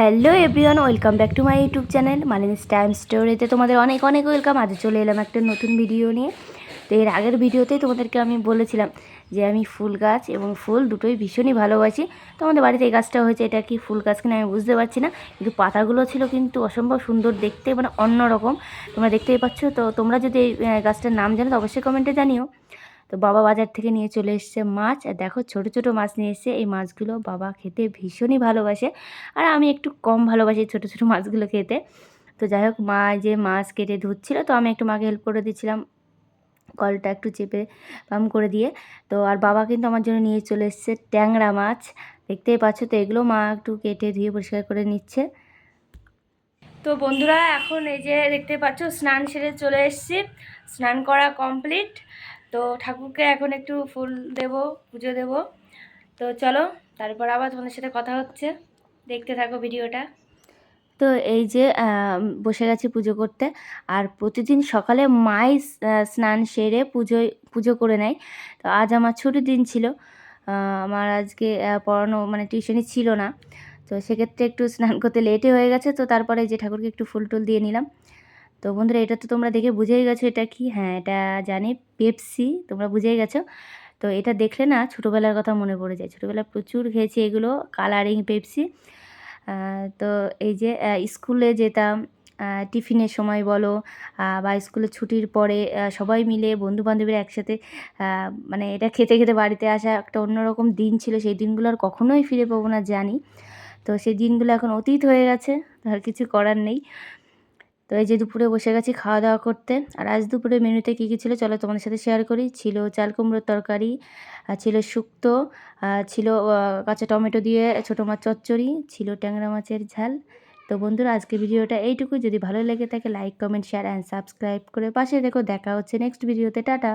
Hello everyone welcome back to my YouTube channel Malini's time স্টোরিতে তোমাদের অনেক অনেক ওয়েলকাম আজ চলে এলাম একটা নতুন ভিডিও নিয়ে। তো এর আগের ভিডিওতে তোমাদেরকে আমি বলেছিলাম যে আমি ফুল গাছ এবং ফুল দুটোই ভীষণই ভালোবাসি। তো আমাদের বাড়িতে এই গাছটা হয়েছে, এটা কি ফুল গাছ কিনা আমি বুঝতে পারছি না। কিন্তু পাতাগুলো ছিল কিন্তু অসম্ভব সুন্দর দেখতে মানে অন্যরকম। তোমরা দেখতেই পাচ্ছ, তো তোমরা যদি এই গাছটার নাম জানো তো অবশ্যই কমেন্টে জানিও। তো বাবা বাজার থেকে নিয়ে চলে এসছে মাছ। আর দেখো ছোট ছোট মাছ নিয়ে এসছে। এই মাছগুলো বাবা খেতে ভীষণই ভালোবাসে। আর আমি একটু কম ভালোবাসি ছোট ছোট মাছগুলো খেতে। তো যাই হোক, মা যে মাছ কেটে ধুচ্ছিল, তো আমি একটু মাকে হেল্প করে দিচ্ছিলাম। কলটা একটু চেপে পাম করে দিয়ে। তো আর বাবা কিন্তু আমার জন্য নিয়ে চলে এসছে ট্যাংরা মাছ। দেখতেই পাচ্ছ তো এগুলো মা একটু কেটে ধুয়ে পরিষ্কার করে নিচ্ছে। তো বন্ধুরা, এখন এই যে দেখতে পাচ্ছ, স্নান সেরে চলে এসেছি। স্নান করা কমপ্লিট তো ঠাকুরকে এখন একটু ফুল দেব, পুজো দেব। তো চলো, তারপর আবার তোমাদের সাথে কথা হচ্ছে। দেখতে থাকো ভিডিওটা। তো এই যে বসে গেছি পুজো করতে। আর প্রতিদিন সকালে মাই স্নান সেরে পুজো পুজো করে নেয়। তো আজ আমার ছুটির দিন ছিল। আমার আজকে পড়ানো মানে টিউশনি ছিল না। তো সেক্ষেত্রে একটু স্নান করতে লেটে হয়ে গেছে। তো তারপরে যে ঠাকুরকে একটু ফুল টুল দিয়ে নিলাম। তো বন্ধুরা, এটা তো তোমরা দেখে বুঝেই গেছো এটা কি? হ্যাঁ এটা জানি, পেপসি, তোমরা বুঝেই গেছো। তো এটা দেখলে না ছোটোবেলার কথা মনে পড়ে যায়। ছোটোবেলায় প্রচুর খেয়েছি এগুলো, কালারিং পেপসি। তো এই যে স্কুলে যেতাম টিফিনের সময় বলো বা স্কুলে ছুটির পরে সবাই মিলে বন্ধু বান্ধবীরা একসাথে মানে এটা খেতে খেতে বাড়িতে আসা একটা অন্যরকম দিন ছিল। সেই দিনগুলো আর কখনোই ফিরে পাবো না জানি। তো সেই দিনগুলো এখন অতীত হয়ে গেছে, আর কিছু করার নেই। তো এই যে দুপুরে বসে গেছি খাওয়া দাওয়া করতে। আর আজ দুপুরে মেনুতে কী কী ছিল চলো তোমাদের সাথে শেয়ার করি। ছিল চাল কুমড়োর তরকারি ছিল শুক্তো ছিল কাঁচা টমেটো দিয়ে ছোটো মাছ চচ্চড়ি, ছিল ট্যাংরা মাছের ঝাল। তো বন্ধুরা আজকে ভিডিওটা এইটুকু যদি ভালো লেগে থাকে like comment share and subscribe করে পাশে দেখো দেখা হচ্ছে নেক্সট ভিডিওতে টাটা!